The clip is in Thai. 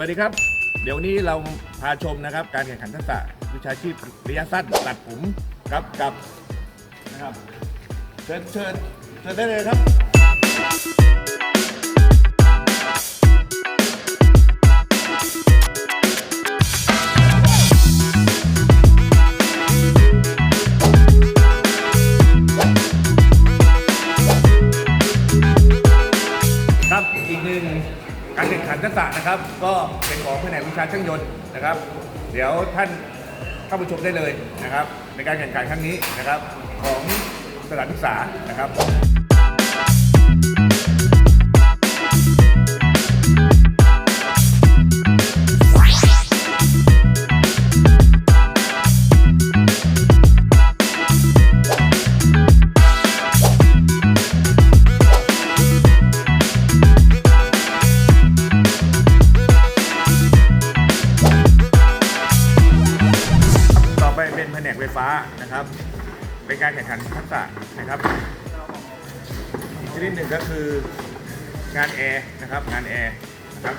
วัสดีครับ เดี๋ยวนนี้เราพาชมนะครับ การแข่งขันทักษะวิชาชีพระยะสั้นตัดผมครับกับนะครับเชิญเชิญเชิญได้เลยครับ ครับอีกหนึ่ง การแข่งขันทักษะนะครับ ก็เป็นของแผนกวิชาช่างยนต์นะครับ เดี๋ยวท่านเข้าไปชมได้เลยนะครับ ในการแข่งขันครั้งนี้นะครับ ของสถานศึกษานะครับ เป็นแผนกไฟฟ้านะครับ เป็นการแข่งขันทักษะนะครับชนิดหนึ่งก็คืองานแอร์นะครับงานแอร์นะครับ